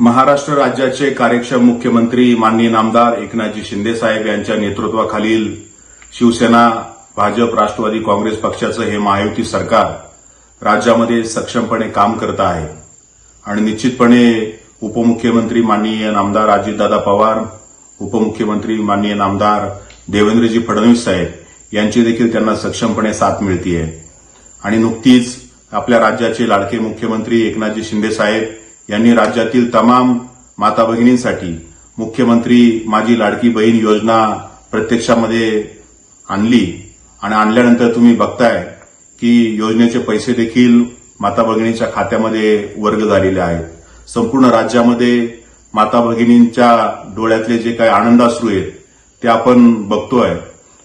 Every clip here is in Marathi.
महाराष्ट्र राज्याचे कार्यक्षम मुख्यमंत्री माननीय नामदार एकनाथजी शिंदे साहेब यांच्या नेतृत्वाखालील शिवसेना भाजप राष्ट्रवादी काँग्रेस पक्षाचं हे महायुती सरकार राज्यामध्ये सक्षमपणे काम करत आहे. आणि निश्चितपणे उपमुख्यमंत्री माननीय नामदार अजितदादा पवार उपमुख्यमंत्री माननीय नामदार देवेंद्रजी फडणवीस साहेब यांची देखील त्यांना सक्षमपणे साथ मिळतीय. आणि नुकतीच आपल्या राज्याचे लाडके मुख्यमंत्री एकनाथजी शिंदे साहेब यांनी राज्यातील तमाम माता भगिनींसाठी मुख्यमंत्री माझी लाडकी बहीण योजना प्रत्यक्षामध्ये आणली आणि आणल्यानंतर तुम्ही बघताय की योजनेचे पैसे देखील माता भगिनींच्या खात्यामध्ये वर्ग झालेले आहेत. संपूर्ण राज्यामध्ये माता भगिनींच्या डोळ्यातले जे काही आनंदाश्रू आहेत ते आपण बघतोय.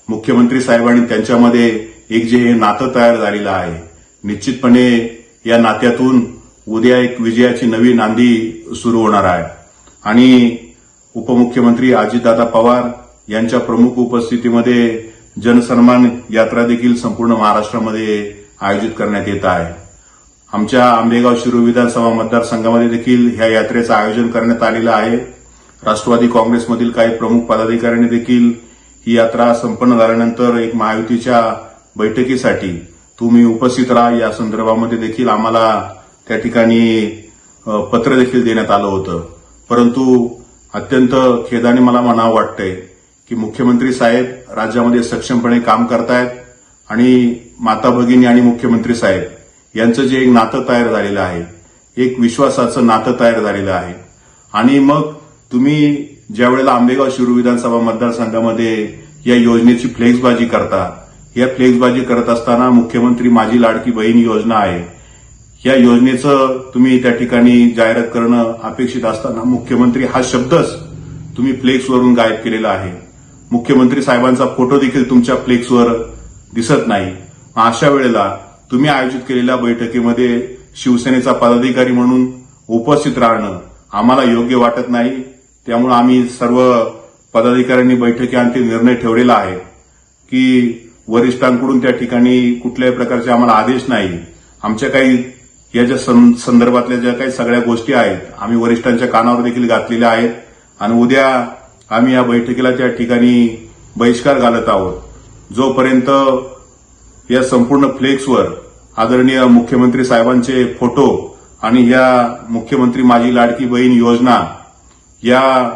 मुख्यमंत्री साहेबांनी त्यांच्यामध्ये एक जे हे नातं तयार झालेलं आहे. निश्चितपणे या नात्यातून उद्या एक विजयाची नवी नांदी सुरू होणार आहे. आणि उपमुख्यमंत्री अजितदादा पवार यांच्या प्रमुख उपस्थितीमध्ये जनसन्मान यात्रा देखील संपूर्ण महाराष्ट्रामध्ये आयोजित करण्यात येत आहे. आमच्या आंबेगाव शिरूर विधानसभा मतदारसंघामध्ये देखील ह्या यात्रेचं आयोजन करण्यात आलेलं आहे. राष्ट्रवादी काँग्रेसमधील काही प्रमुख पदाधिकाऱ्यांनी देखील ही यात्रा संपन्न झाल्यानंतर एक महायुतीच्या बैठकीसाठी तुम्ही उपस्थित राहा या संदर्भामध्ये देखील आम्हाला त्या ठिकाणी पत्र देखील देण्यात आलं होतं. परंतु अत्यंत खेदाने मला म्हणावं वाटतंय की मुख्यमंत्री साहेब राज्यामध्ये सक्षमपणे काम करतायत आणि माता भगिनी आणि मुख्यमंत्री साहेब यांचं जे एक नातं तयार झालेलं आहे एक विश्वासाचं नातं तयार झालेलं आहे. आणि मग तुम्ही ज्या वेळेला आंबेगाव शिरू विधानसभा मतदारसंघामध्ये या योजनेची फ्लेक्सबाजी करता या फ्लेक्सबाजी करत असताना मुख्यमंत्री माझी लाडकी बहीण योजना आहे या योजनेचं तुम्ही त्या ठिकाणी जाहिरात करणं अपेक्षित असताना मुख्यमंत्री हा शब्दच तुम्ही फ्लेक्सवरून गायब केलेला आहे. मुख्यमंत्री साहेबांचा फोटो देखील तुमच्या फ्लेक्सवर दिसत नाही. अशा वेळेला तुम्ही आयोजित केलेल्या बैठकीमध्ये शिवसेनेचा पदाधिकारी म्हणून उपस्थित राहणं आम्हाला योग्य वाटत नाही. त्यामुळे आम्ही सर्व पदाधिकाऱ्यांनी बैठकीअंती निर्णय ठेवलेला आहे की वरिष्ठांकडून त्या ठिकाणी कुठल्याही प्रकारचे आम्हाला आदेश नाही. आमच्या काही या ज्या सं- संदर्भातल्या ज्या काही सगळ्या गोष्टी आहेत आम्ही वरिष्ठांच्या कानावर देखील घातलेल्या आहेत आणि उद्या आम्ही या बैठकीला त्या ठिकाणी बहिष्कार घालत आहोत जोपर्यंत या संपूर्ण फ्लेक्सवर आदरणीय मुख्यमंत्री साहेबांचे फोटो आणि या मुख्यमंत्री माझी लाडकी बहीण योजना या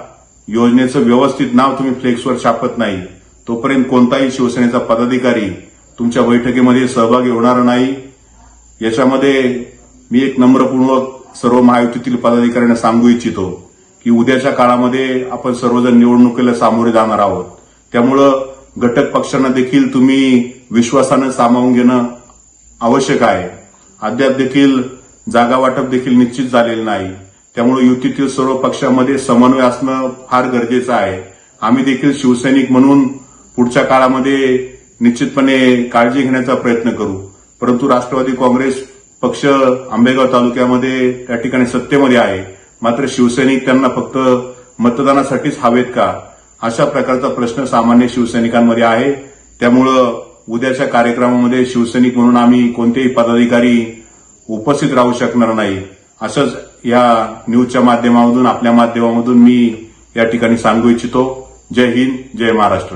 योजनेचं व्यवस्थित नाव तुम्ही फ्लेक्सवर छापत नाही तोपर्यंत कोणताही शिवसेनेचा पदाधिकारी तुमच्या बैठकीमध्ये सहभागी होणार नाही. याच्यामध्ये मी एक नम्रपूर्वक सर्व महायुतीतील पदाधिकाऱ्यांना सांगू इच्छितो की उद्याच्या काळामध्ये आपण सर्वजण निवडणुकीला सामोरे जाणार आहोत. त्यामुळं घटक पक्षांना देखील तुम्ही विश्वासानं सामावून घेणं आवश्यक आहे. अद्याप देखील जागा वाटप देखील निश्चित झालेलं नाही. त्यामुळे युतीतील सर्व पक्षांमध्ये समन्वय असणं फार गरजेचं आहे. आम्ही देखील शिवसैनिक म्हणून पुढच्या काळामध्ये निश्चितपणे काळजी घेण्याचा प्रयत्न करू. परंतु राष्ट्रवादी काँग्रेस पक्ष आंबेगाव तालुक्यामध्ये त्या ठिकाणी सत्तेमध्ये आहे. मात्र शिवसैनिक त्यांना फक्त मतदानासाठीच हवेत का? अशा प्रकारचा प्रश्न सामान्य शिवसैनिकांमध्ये आहे. त्यामुळं उद्याच्या कार्यक्रमामध्ये शिवसैनिक म्हणून आम्ही कोणतेही पदाधिकारी उपस्थित राहू शकणार नाही. असंच या न्यूजच्या माध्यमामधून आपल्या माध्यमामधून मी या ठिकाणी सांगू इच्छितो. जय हिंद जय महाराष्ट्र.